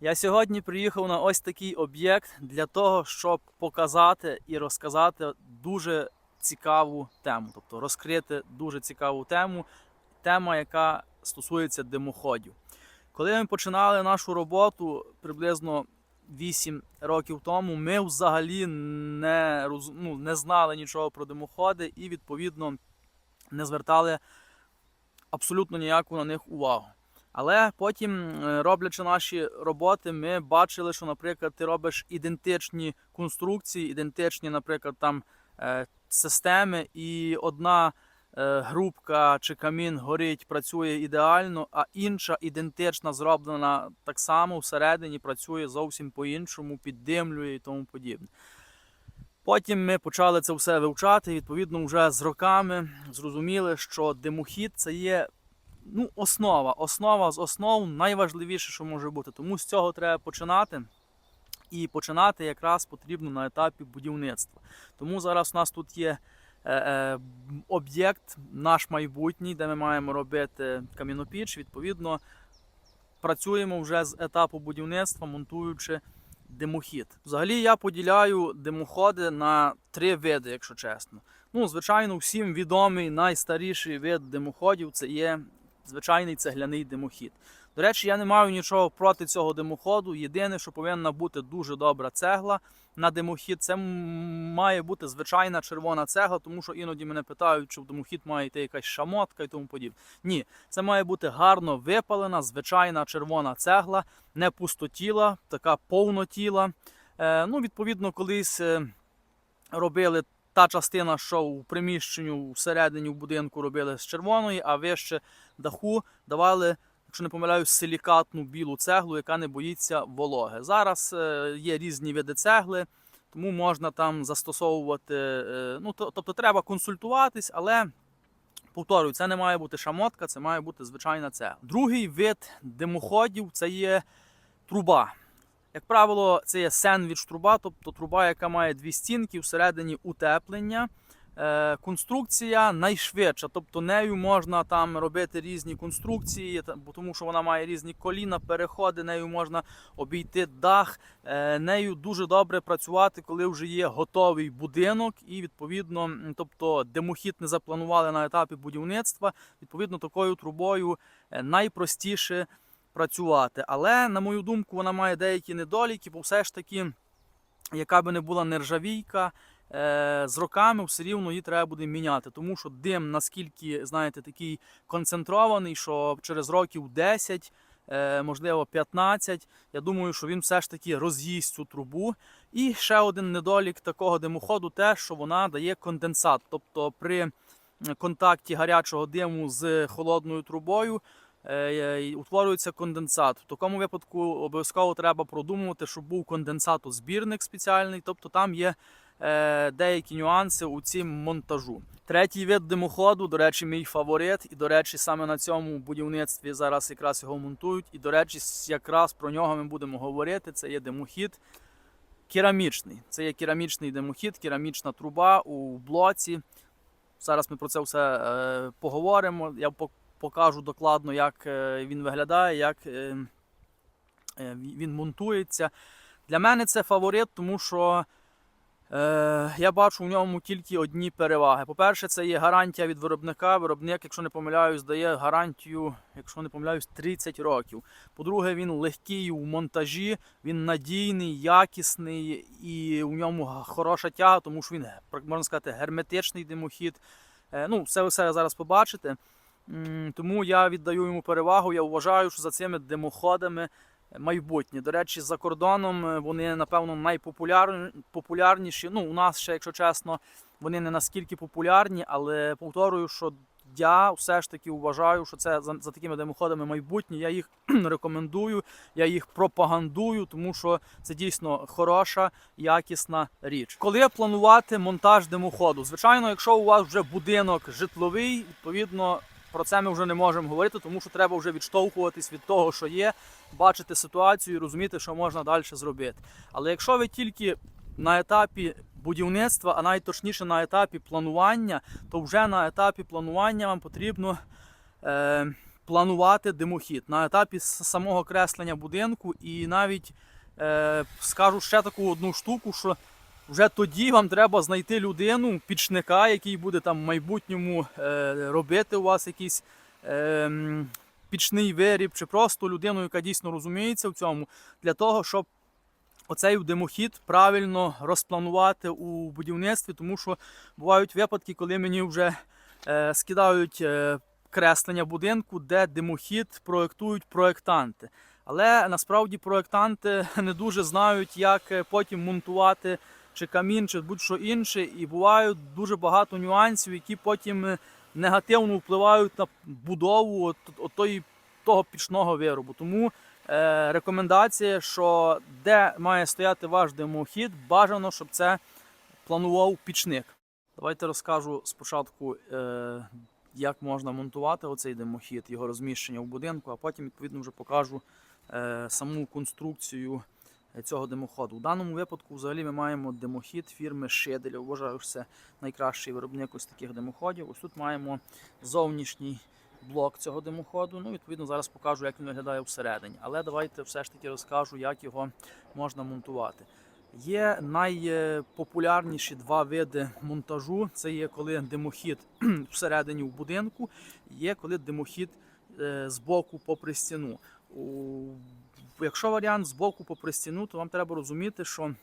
Я сьогодні приїхав на ось такий об'єкт для того, щоб показати і розказати дуже цікаву тему, тобто розкрити дуже цікаву тему, тема, яка стосується димоходів. Коли ми починали нашу роботу приблизно 8 років тому, ми взагалі не, роз- ну, не знали нічого про димоходи і відповідно не звертали абсолютно ніяку на них увагу. Але потім, е, роблячи наші роботи, ми бачили, що, наприклад, ти робиш ідентичні конструкції, ідентичні, наприклад, там е, системи, і одна е, грубка чи камін горить, працює ідеально, а інша ідентична, зроблена так само всередині, працює зовсім по-іншому, піддимлює і тому подібне. Потім ми почали це все вивчати. і, Відповідно, вже з роками зрозуміли, що димохід це є ну, основа. Основа з основ найважливіше, що може бути. Тому з цього треба починати. І починати якраз потрібно на етапі будівництва. Тому зараз у нас тут є е, е, об'єкт, наш майбутній, де ми маємо робити камінопіч. Відповідно, працюємо вже з етапу будівництва, монтуючи димохід. Взагалі я поділяю димоходи на три види, якщо чесно. Ну, звичайно, всім відомий найстаріший вид димоходів це є звичайний цегляний димохід. До речі, я не маю нічого проти цього димоходу. Єдине, що повинна бути дуже добра цегла на димохід, це має бути звичайна червона цегла, тому що іноді мене питають, чи в димохід має йти якась шамотка і тому подібне. Ні, це має бути гарно випалена, звичайна червона цегла, не пустотіла, така повнотіла. Е, ну, відповідно, колись е, робили та частина, що у приміщенню всередині в будинку робили з червоної, а вище даху давали, якщо не помиляюсь, силікатну білу цеглу, яка не боїться вологи. Зараз е, є різні види цегли, тому можна там застосовувати. е, ну, тобто треба консультуватись, але. Повторюю, це не має бути шамотка, це має бути звичайна цегла. Другий вид димоходів це є труба. Як правило, це є сендвіч труба, тобто труба, яка має дві стінки, всередині утеплення. Е, конструкція найшвидша, тобто нею можна там робити різні конструкції, тому що вона має різні коліна, переходи, нею можна обійти дах, е, нею дуже добре працювати, коли вже є готовий будинок, і відповідно, тобто димохід не запланували на етапі будівництва. Відповідно, такою трубою е, найпростіше працювати. Але, на мою думку, вона має деякі недоліки, бо все ж таки, яка би не була нержавійка, е, з роками все рівно її треба буде міняти. Тому що дим наскільки, знаєте, такий концентрований, що через років 10, е, можливо 15, я думаю, що він все ж таки роз'їсть цю трубу. І ще один недолік такого димоходу, те, що вона дає конденсат. Тобто при контакті гарячого диму з холодною трубою утворюється конденсат. В такому випадку обов'язково треба продумувати, щоб був конденсатозбірник спеціальний, тобто там є е, деякі нюанси у цім монтажу. Третій вид димоходу, до речі, мій фаворит, і до речі, саме на цьому будівництві зараз якраз його монтують. І, до речі, якраз про нього ми будемо говорити. Це є димохід керамічний. Це є керамічний димохід, керамічна труба у блоці. Зараз ми про це все е, поговоримо. Я покажу докладно, як е, він виглядає, як е, е, він монтується. Для мене це фаворит, тому що е, я бачу в ньому тільки одні переваги. По-перше, це є гарантія від виробника. Виробник, якщо не помиляюсь, дає гарантію, якщо не помиляюсь, 30 років. По-друге, він легкий у монтажі, він надійний, якісний і у ньому хороша тяга, тому що він, можна сказати, герметичний димохід. Е, Ну, все ви все зараз побачите. Тому я віддаю йому перевагу. Я вважаю, що за цими димоходами майбутнє. До речі, за кордоном е, вони, напевно, найпопулярніші. Ну, у нас ще, якщо чесно, вони не наскільки популярні, але повторюю, що я все ж таки вважаю, що це за, за такими димоходами майбутнє. Я їх рекомендую, я їх пропагандую, тому що це дійсно хороша, якісна річ. Коли планувати монтаж димоходу? Звичайно, якщо у вас вже будинок житловий, відповідно. Про це ми вже не можемо говорити, тому що треба вже відштовхуватись від того, що є, бачити ситуацію і розуміти, що можна далі зробити. Але якщо ви тільки на етапі будівництва, а найточніше на етапі планування, то вже на етапі планування вам потрібно е, планувати димохід на етапі самого креслення будинку. І навіть е, скажу ще таку одну штуку, що вже тоді вам треба знайти людину, пічника, який буде там в майбутньому е, робити у вас якийсь е, пічний виріб, чи просто людину, яка дійсно розуміється в цьому, для того, щоб оцей димохід правильно розпланувати у будівництві, тому що бувають випадки, коли мені вже е, скидають креслення будинку, де димохід проєктують проєктанти. Але насправді проєктанти не дуже знають, як потім монтувати чи камін, чи будь-що інше, і бувають дуже багато нюансів, які потім е, негативно впливають на будову от, того пічного виробу. Тому е, рекомендація, що де має стояти ваш димохід, бажано, щоб це планував пічник. Давайте розкажу спочатку, е, як можна монтувати оцей димохід, його розміщення в будинку, а потім відповідно вже покажу е, саму конструкцію цього димоходу. У даному випадку взагалі ми маємо димохід фірми Шедель. Вважаю, що це найкращий виробник ось таких димоходів. Ось тут маємо зовнішній блок цього димоходу. Ну, відповідно, зараз покажу, як він виглядає всередині. Але давайте все ж таки розкажу, як його можна монтувати. Є найпопулярніші два види монтажу. Це є коли димохід всередині в будинку, є коли димохід е, збоку попри стіну. У- Якщо варіант збоку попри стіну, то вам треба розуміти, що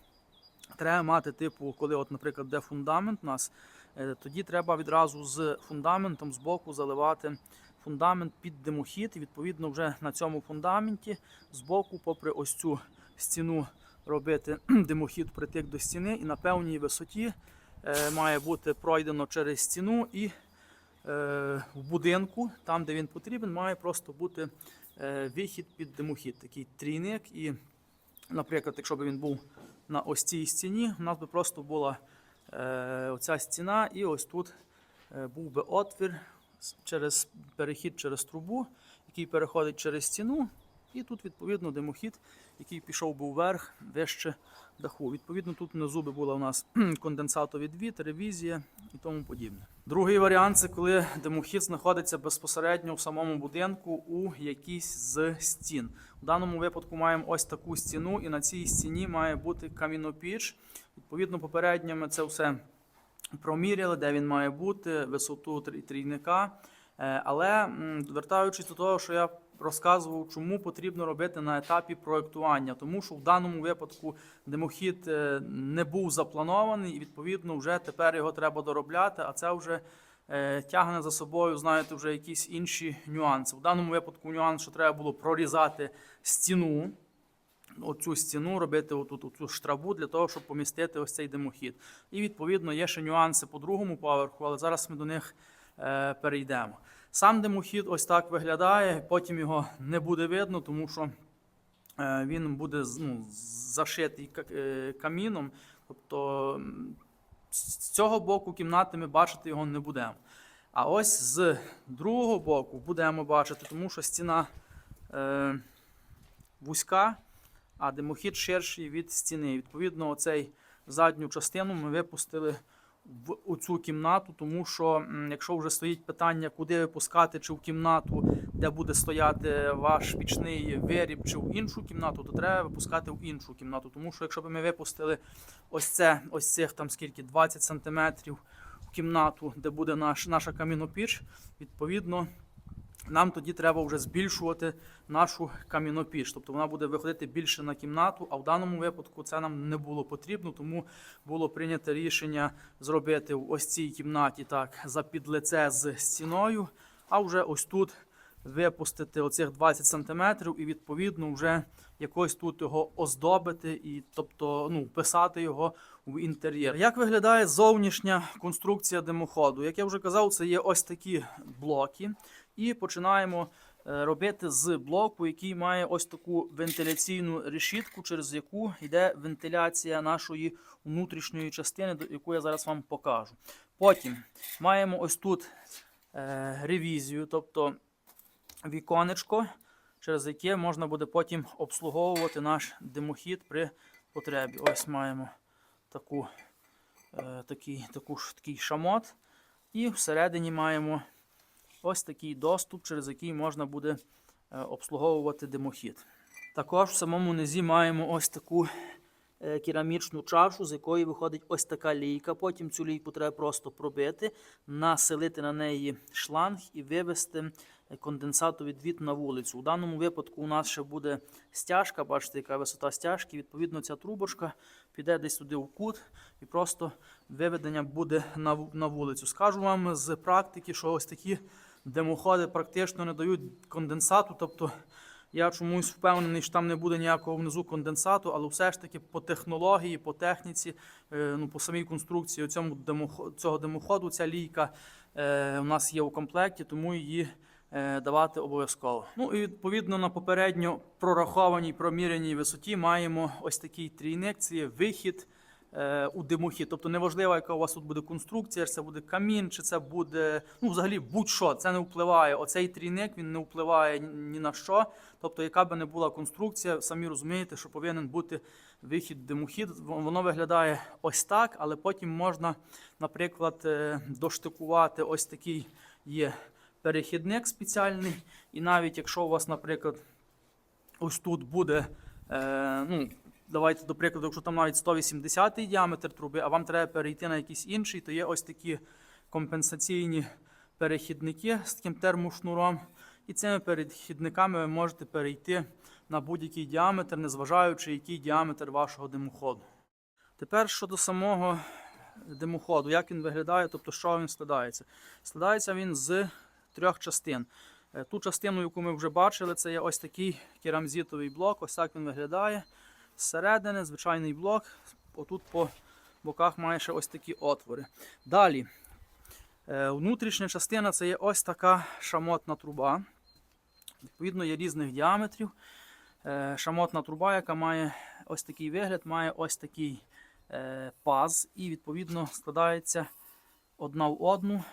треба мати, типу, коли, от, наприклад, де фундамент у нас, е, тоді треба відразу з фундаментом збоку заливати фундамент під димохід. І відповідно вже на цьому фундаменті збоку, попри ось цю стіну, робити димохід притик до стіни, і на певній висоті е, має бути пройдено через стіну і е, в будинку, там де він потрібен, має просто бути вихід під димохід, такий трійник. І, наприклад, якщо б він був на ось цій стіні, у нас би просто була е, оця стіна, і ось тут е, був би отвір через перехід через трубу, який переходить через стіну. І тут, відповідно, димохід, який пішов би вверх, вище даху. Відповідно, тут внизу би була у нас конденсатовий відвід, ревізія і тому подібне. Другий варіант це коли димохід знаходиться безпосередньо в самому будинку у якійсь з стін. У даному випадку маємо ось таку стіну, і на цій стіні має бути камінопіч. Відповідно, попередньо ми це все проміряли, де він має бути, висоту трійника. Е, Але вертаючись до того, що я розказував, чому потрібно робити на етапі проєктування, тому що в даному випадку димохід е, не був запланований, і відповідно вже тепер його треба доробляти, а це вже е, тягне за собою, знаєте, вже якісь інші нюанси. В даному випадку нюанс, що треба було прорізати стіну. Оцю стіну робити отут оцю штрабу для того, щоб помістити ось цей димохід. І відповідно є ще нюанси по другому поверху, але зараз ми до них е, перейдемо. Сам димохід ось так виглядає, потім його не буде видно, тому що е, він буде ну, зашитий е, каміном. Тобто з цього боку кімнати ми бачити його не будемо. А ось з другого боку будемо бачити, тому що стіна е, вузька, а димохід ширший від стіни. Відповідно, оцей задню частину ми випустили в оцю кімнату, тому що якщо вже стоїть питання, куди випускати, чи в кімнату, де буде стояти ваш пічний виріб, чи в іншу кімнату, то треба випускати в іншу кімнату. Тому що якщо б ми випустили ось це, ось цих там скільки 20 сантиметрів в кімнату, де буде наш, наша камінопіч, відповідно. Нам тоді треба вже збільшувати нашу камінопіч, тобто вона буде виходити більше на кімнату, а в даному випадку це нам не було потрібно, тому було прийнято рішення зробити в ось цій кімнаті так за підлице з стіною, а вже ось тут випустити оцих 20 см і відповідно вже якось тут його оздобити і тобто ну, вписати його в інтер'єр. Як виглядає зовнішня конструкція димоходу? Як я вже казав, це є ось такі блоки. І починаємо е, робити з блоку, який має ось таку вентиляційну решітку, через яку йде вентиляція нашої внутрішньої частини, яку я зараз вам покажу. Потім маємо ось тут е, ревізію, тобто віконечко, через яке можна буде потім обслуговувати наш димохід при потребі. Ось маємо таку, е, такий, таку, такий шамот. І всередині маємо ось такий доступ, через який можна буде е, обслуговувати димохід. Також в самому низі маємо ось таку е, керамічну чашу, з якої виходить ось така лійка. Потім цю лійку треба просто пробити, населити на неї шланг і вивести е, конденсатовий двіт на вулицю. У даному випадку у нас ще буде стяжка, бачите, яка висота стяжки. Відповідно, ця трубочка піде десь туди в кут і просто виведення буде на вулицю. Скажу вам з практики, що ось такі димоходи практично не дають конденсату. тобто я чомусь впевнений, що там не буде ніякого внизу конденсату, але все ж таки по технології, по техніці, е, ну, по самій конструкції цьому цього димоходу ця лійка е, у нас є у комплекті, тому її е, давати обов'язково. Ну і відповідно на попередньо прорахованій проміряній висоті маємо ось такий трійник, це є вихід у димохід. Тобто неважливо, яка у вас тут буде конструкція, чи це буде камін, чи це буде ну, взагалі будь-що. Це не впливає. Оцей трійник він не впливає ні- ні на що. Тобто, яка би не була конструкція, самі розумієте, що повинен бути вихід димохід. Воно виглядає ось так, але потім можна, наприклад, е, доштикувати ось такий є перехідник спеціальний. І навіть якщо у вас, наприклад, ось тут буде, е, ну, давайте до прикладу, якщо там навіть 180 діаметр труби, а вам треба перейти на якийсь інший, то є ось такі компенсаційні перехідники з таким термошнуром. І цими перехідниками ви можете перейти на будь-який діаметр, незважаючи який діаметр вашого димоходу. Тепер щодо самого димоходу, як він виглядає, тобто що він складається. Складається він з трьох частин. Е, Ту частину, яку ми вже бачили, це є ось такий керамзитовий блок. Ось так він виглядає. Зсередини звичайний блок. Отут по боках має ще ось такі отвори. Далі, е, внутрішня частина це є ось така шамотна труба. Відповідно, є різних діаметрів. Е, Шамотна труба, яка має ось такий вигляд, має ось такий е, паз і відповідно складається одна в одну,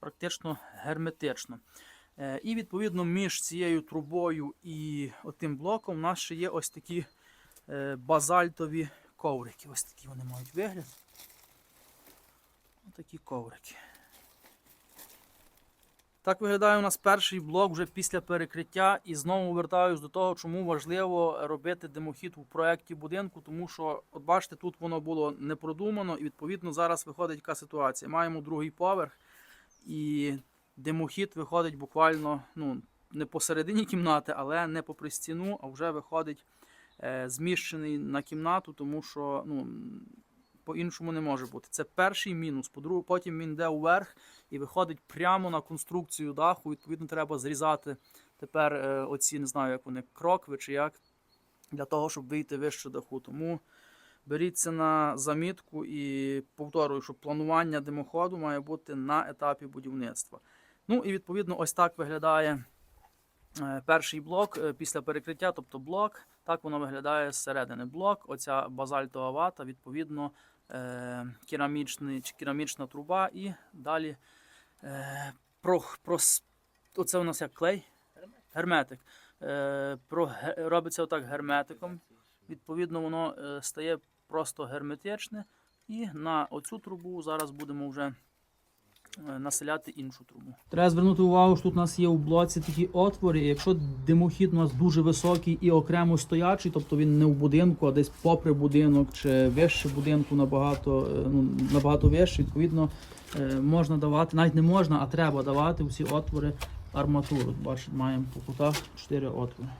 практично герметично. І відповідно між цією трубою і отим блоком у нас ще є ось такі базальтові коврики. Ось такі вони мають вигляд. Ось такі коврики. Так виглядає у нас перший блок вже після перекриття. І знову вертаюсь до того, чому важливо робити димохід у проєкті будинку, тому що, от бачите, тут воно було не продумано, і відповідно зараз виходить яка ситуація. Маємо другий поверх, і димохід виходить буквально ну, не посередині кімнати, але не попри стіну, а вже виходить е, зміщений на кімнату, тому що ну, по-іншому не може бути. Це перший мінус. По-друге, потім він йде вверх і виходить прямо на конструкцію даху. Відповідно, треба зрізати тепер е, оці, не знаю, як вони, крокви чи як, для того, щоб вийти вище даху. Тому беріть це на замітку і повторюю, що планування димоходу має бути на етапі будівництва. Ну і відповідно, ось так виглядає е, перший блок е, після перекриття, тобто блок. Так воно виглядає зсередини. Блок, оця базальтова вата, відповідно, е, керамічний, чи керамічна труба і далі е, про, про, оце у нас як клей, герметик. Е, про, робиться отак герметиком. Відповідно, воно стає просто герметичне. І на оцю трубу зараз будемо вже населяти іншу трубу. Треба звернути увагу, що тут у нас є у блоці такі отвори. Якщо димохід у нас дуже високий і окремо стоячий, тобто він не в будинку, а десь попри будинок чи вище будинку набагато, е, ну, набагато вище, відповідно, е, можна давати, навіть не можна, а треба давати всі отвори арматуру. Бачите, маємо по кутах 4 отвори.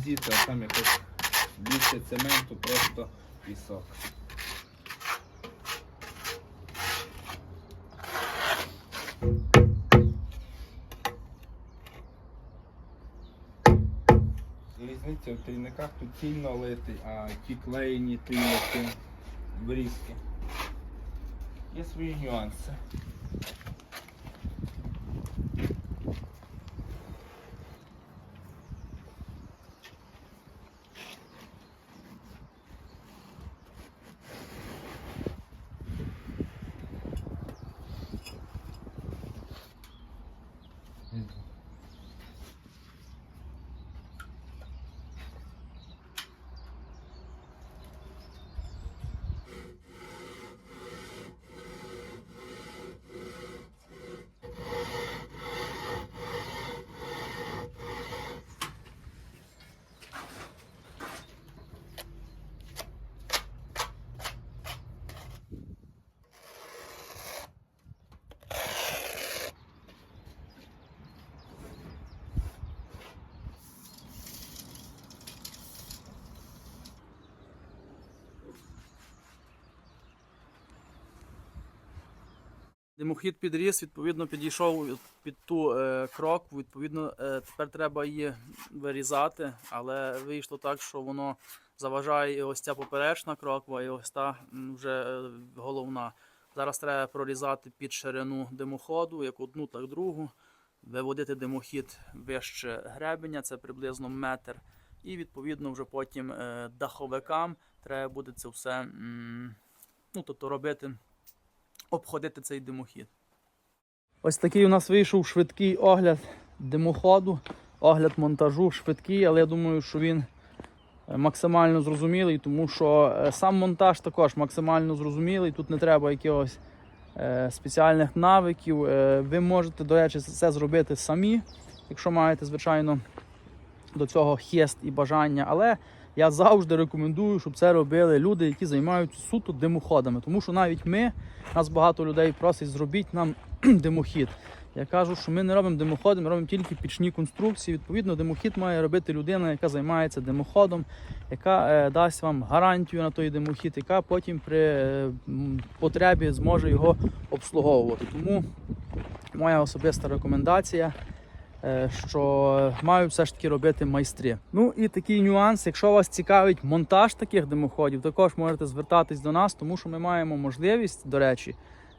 Рамзіти, а там якось більше цементу, просто пісок. Різниця в трійниках тут цільно литий, а ті клеєні трійники врізки. Є свої нюанси. Димохід підріс, відповідно, підійшов під ту е, крокву. Відповідно, е, тепер треба її вирізати, але вийшло так, що воно заважає і ось ця поперечна кроква, і ось та вже е, головна. Зараз треба прорізати під ширину димоходу, як одну, так другу, виводити димохід вище гребеня, це приблизно метр. І відповідно вже потім е, даховикам треба буде це все м, ну, тобто робити обходити цей димохід. Ось такий у нас вийшов швидкий огляд димоходу, огляд монтажу швидкий, але я думаю, що він е, максимально зрозумілий, тому що е, сам монтаж також максимально зрозумілий. Тут не треба якихось е, спеціальних навиків. Ви можете, до речі, це зробити самі, якщо маєте, звичайно, до цього хест і бажання. Але я завжди рекомендую, щоб це робили люди, які займаються суто димоходами. Тому що навіть ми, нас багато людей просить, зробіть нам димохід. Я кажу, що ми не робимо димоходи, ми робимо тільки пічні конструкції. Відповідно, димохід має робити людина, яка займається димоходом, яка е, дасть вам гарантію на той димохід, яка потім при е, потребі зможе його обслуговувати. Тому моя особиста рекомендація що мають все ж таки робити майстри. Ну і такий нюанс, якщо вас цікавить монтаж таких димоходів, також можете звертатись до нас, тому що ми маємо можливість, до речі,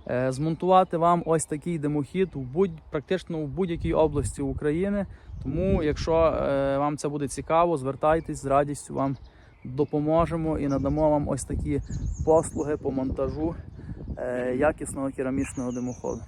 е, змонтувати вам ось такий димохід у будь практично в будь-якій області України. Тому, якщо е, вам це буде цікаво, звертайтесь з радістю вам допоможемо і надамо вам ось такі послуги по монтажу е, якісного керамічного димоходу.